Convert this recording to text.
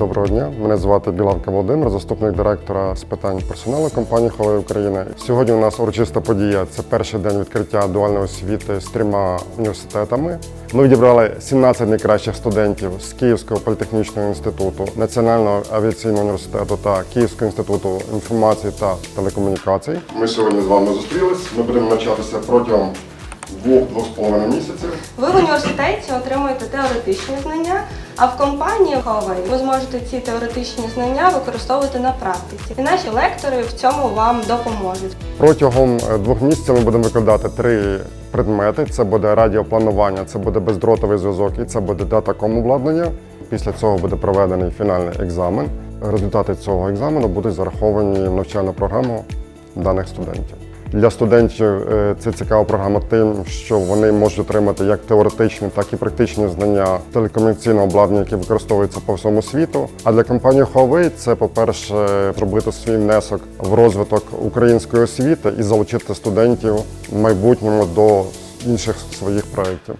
Доброго дня. Мене звати Білавка Володимир, заступник директора з питань персоналу компанії Huawei України. Сьогодні у нас урочиста подія. Це перший день відкриття дуальної освіти з трьома університетами. Ми відібрали 17 найкращих студентів з Київського політехнічного інституту, Національного авіаційного університету та Київського інституту інформації та телекомунікацій. Ми сьогодні з вами зустрілись. Ми будемо навчатися протягом двох-двох з половиною місяців. Ви в університеті отримуєте теоретичні знання, а в компанії Huawei ви зможете ці теоретичні знання використовувати на практиці. І наші лектори в цьому вам допоможуть. Протягом е, двох місяців ми будемо викладати три предмети: це буде радіопланування, це буде бездротовий зв'язок і це буде датаком обладнання. Після цього буде проведений фінальний екзамен. Результати цього екзамену будуть зараховані в навчальну програму даних студентів. Для студентів е, це цікава програма тим, що вони можуть отримати як теоретичні, так і практичні знання телекомунікаційного обладнання, яке використовується по всьому світу. А для компанії Huawei це, по-перше, зробити свій внесок в розвиток української освіти і залучити студентів в майбутньому до інших своїх проєктів.